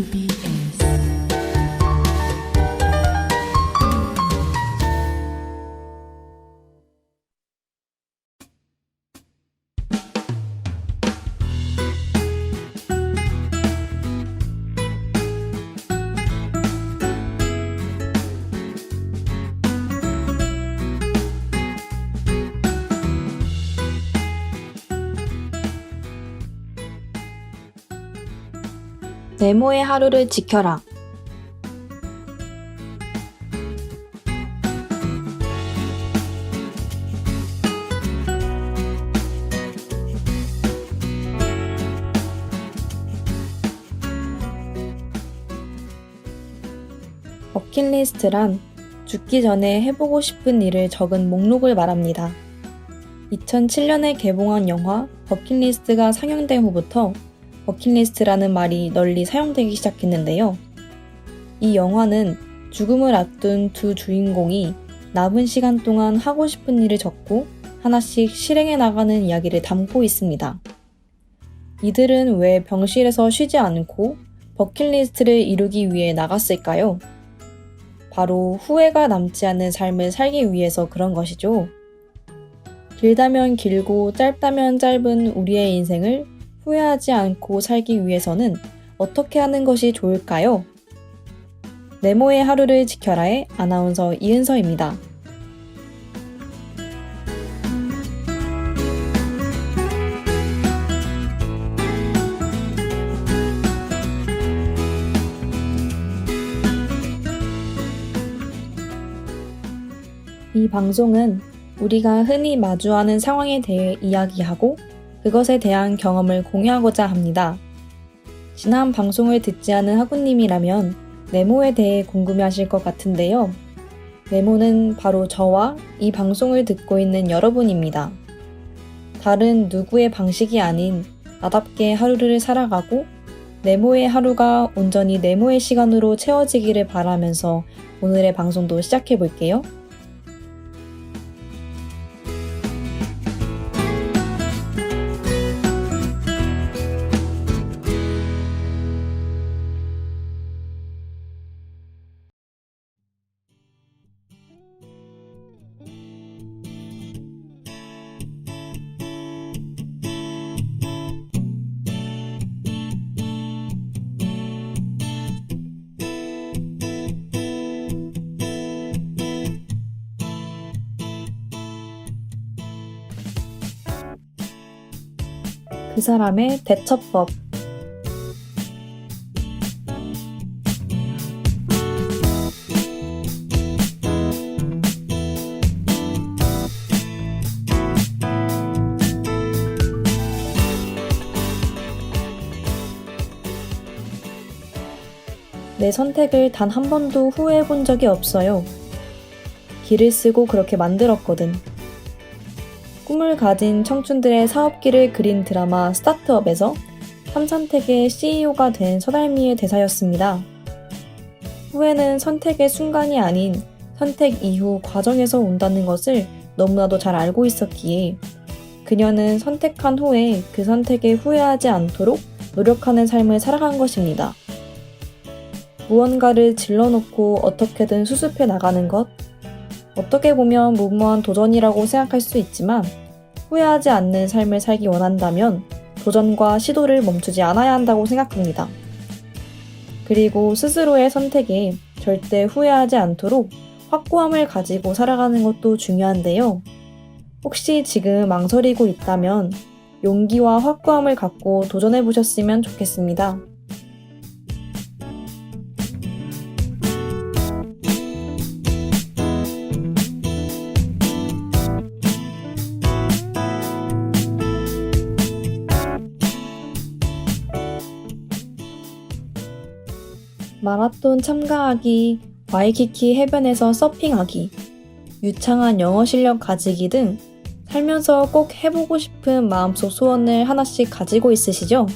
to be. 네모의 하루를 지켜라. 버킷리스트란 죽기 전에 해보고 싶은 일을 적은 목록을 말합니다. 2007년에 개봉한 영화 버킷리스트가 상영된 후부터 버킷리스트라는 말이 널리 사용되기 시작했는데요. 이 영화는 죽음을 앞둔 두 주인공이 남은 시간 동안 하고 싶은 일을 적고 하나씩 실행해 나가는 이야기를 담고 있습니다. 이들은 왜 병실에서 쉬지 않고 버킷리스트를 이루기 위해 나갔을까요? 바로 후회가 남지 않는 삶을 살기 위해서 그런 것이죠. 길다면 길고 짧다면 짧은 우리의 인생을 후회하지 않고 살기 위해서는 어떻게 하는 것이 좋을까요? 네모의 하루를 지켜라의 아나운서 이은서입니다. 이 방송은 우리가 흔히 마주하는 상황에 대해 이야기하고 그것에 대한 경험을 공유하고자 합니다. 지난 방송을 듣지 않은 학우님이라면 네모에 대해 궁금해하실 것 같은데요. 네모는 바로 저와 이 방송을 듣고 있는 여러분입니다. 다른 누구의 방식이 아닌 나답게 하루를 살아가고 네모의 하루가 온전히 네모의 시간으로 채워지기를 바라면서 오늘의 방송도 시작해 볼게요. 그 사람의 대처법. 내 선택을 단 한 번도 후회해 본 적이 없어요. 길을 쓰고 그렇게 만들었거든. 꿈을 가진 청춘들의 사업기를 그린 드라마 스타트업에서 삼선택의 CEO가 된 서달미의 대사였습니다. 후회는 선택의 순간이 아닌 선택 이후 과정에서 온다는 것을 너무나도 잘 알고 있었기에 그녀는 선택한 후에 그 선택에 후회하지 않도록 노력하는 삶을 살아간 것입니다. 무언가를 질러놓고 어떻게든 수습해 나가는 것, 어떻게 보면 무모한 도전이라고 생각할 수 있지만 후회하지 않는 삶을 살기 원한다면 도전과 시도를 멈추지 않아야 한다고 생각합니다. 그리고 스스로의 선택에 절대 후회하지 않도록 확고함을 가지고 살아가는 것도 중요한데요. 혹시 지금 망설이고 있다면 용기와 확고함을 갖고 도전해 보셨으면 좋겠습니다. 마라톤 참가하기, 와이키키 해변에서 서핑하기, 유창한 영어 실력 가지기 등 살면서 꼭 해보고 싶은 마음속 소원을 하나씩 가지고 있으시죠?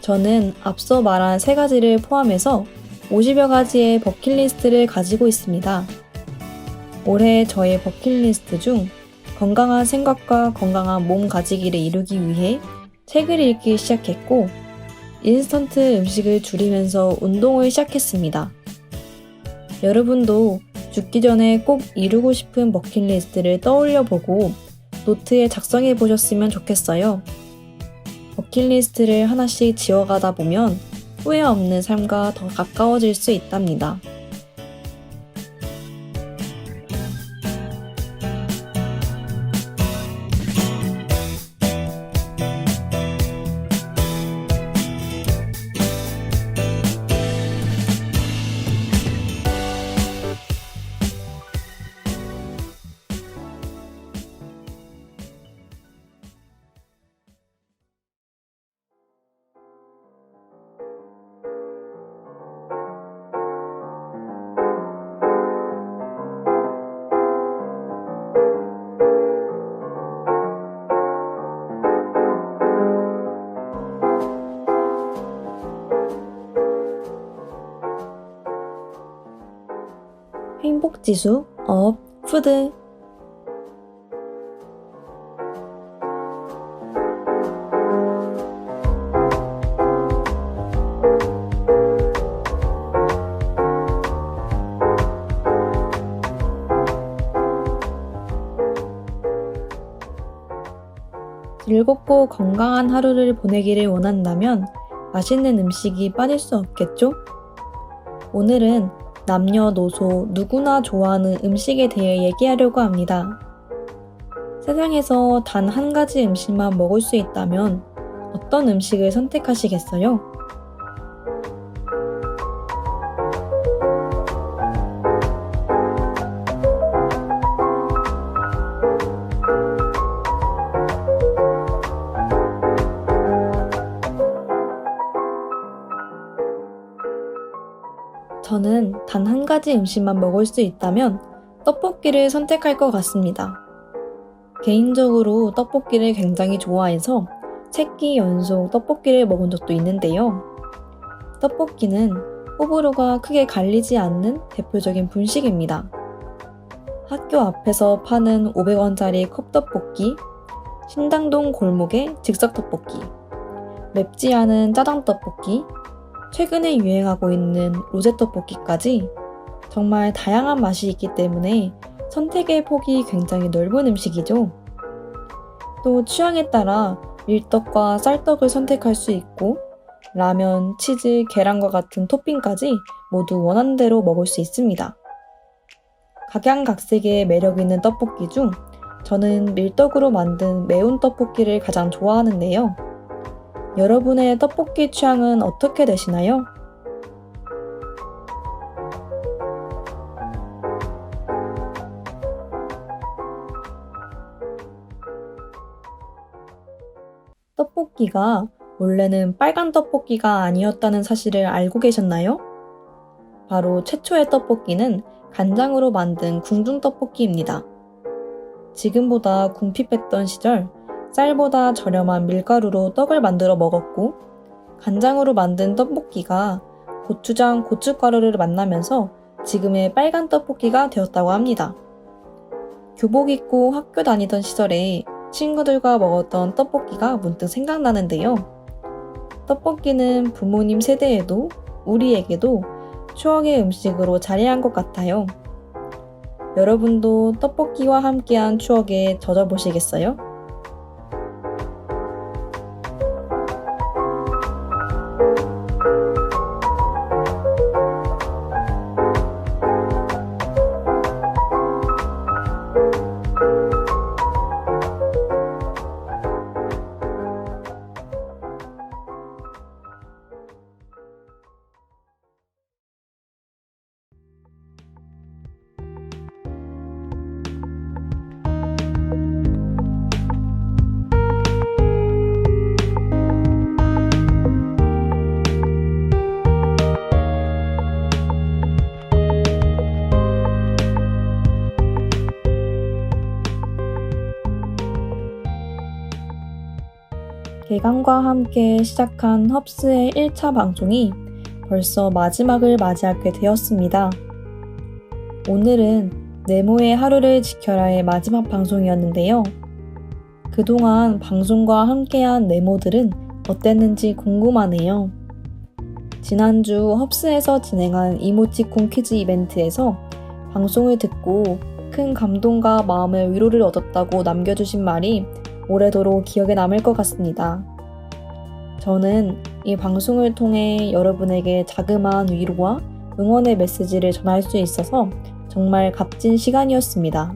저는 앞서 말한 세 가지를 포함해서 50여 가지의 버킷리스트를 가지고 있습니다. 올해 저의 버킷리스트 중 건강한 생각과 건강한 몸 가지기를 이루기 위해 책을 읽기 시작했고, 인스턴트 음식을 줄이면서 운동을 시작했습니다. 여러분도 죽기 전에 꼭 이루고 싶은 버킷리스트를 떠올려 보고 노트에 작성해 보셨으면 좋겠어요. 버킷리스트를 하나씩 지워가다 보면 후회 없는 삶과 더 가까워질 수 있답니다. 선택지수 업 푸드 즐겁고 건강한 하루를 보내기를 원한다면 맛있는 음식이 빠질 수 없겠죠? 오늘은 남녀노소 누구나 좋아하는 음식에 대해 얘기하려고 합니다. 세상에서 단 한 가지 음식만 먹을 수 있다면 어떤 음식을 선택하시겠어요? 저는 단 한 가지 음식만 먹을 수 있다면 떡볶이를 선택할 것 같습니다. 개인적으로 떡볶이를 굉장히 좋아해서 새끼 연속 떡볶이를 먹은 적도 있는데요. 떡볶이는 호불호가 크게 갈리지 않는 대표적인 분식입니다. 학교 앞에서 파는 500원짜리 컵떡볶이, 신당동 골목의 즉석떡볶이, 맵지 않은 짜장떡볶이, 최근에 유행하고 있는 로제 떡볶이까지 정말 다양한 맛이 있기 때문에 선택의 폭이 굉장히 넓은 음식이죠. 또 취향에 따라 밀떡과 쌀떡을 선택할 수 있고 라면, 치즈, 계란과 같은 토핑까지 모두 원하는 대로 먹을 수 있습니다. 각양각색의 매력 있는 떡볶이 중 저는 밀떡으로 만든 매운 떡볶이를 가장 좋아하는데요. 여러분의 떡볶이 취향은 어떻게 되시나요? 떡볶이가 원래는 빨간 떡볶이가 아니었다는 사실을 알고 계셨나요? 바로 최초의 떡볶이는 간장으로 만든 궁중 떡볶이입니다. 지금보다 궁핍했던 시절 쌀보다 저렴한 밀가루로 떡을 만들어 먹었고 간장으로 만든 떡볶이가 고추장, 고춧가루를 만나면서 지금의 빨간 떡볶이가 되었다고 합니다. 교복 입고 학교 다니던 시절에 친구들과 먹었던 떡볶이가 문득 생각나는데요. 떡볶이는 부모님 세대에도 우리에게도 추억의 음식으로 자리한 것 같아요. 여러분도 떡볶이와 함께한 추억에 젖어보시겠어요? 개강과 함께 시작한 헙스의 1차 방송이 벌써 마지막을 맞이하게 되었습니다. 오늘은 네모의 하루를 지켜라의 마지막 방송이었는데요. 그동안 방송과 함께한 네모들은 어땠는지 궁금하네요. 지난주 헙스에서 진행한 이모티콘 퀴즈 이벤트에서 방송을 듣고 큰 감동과 마음의 위로를 얻었다고 남겨주신 말이 오래도록 기억에 남을 것 같습니다. 저는 이 방송을 통해 여러분에게 자그마한 위로와 응원의 메시지를 전할 수 있어서 정말 값진 시간이었습니다.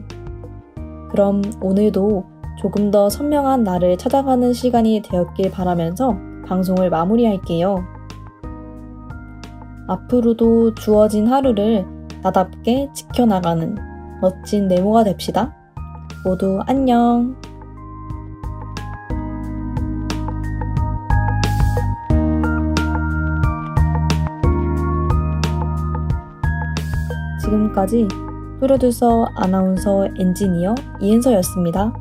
그럼 오늘도 조금 더 선명한 나를 찾아가는 시간이 되었길 바라면서 방송을 마무리할게요. 앞으로도 주어진 하루를 나답게 지켜나가는 멋진 네모가 됩시다. 모두 안녕! 지금까지 프로듀서, 아나운서, 엔지니어 이은서였습니다.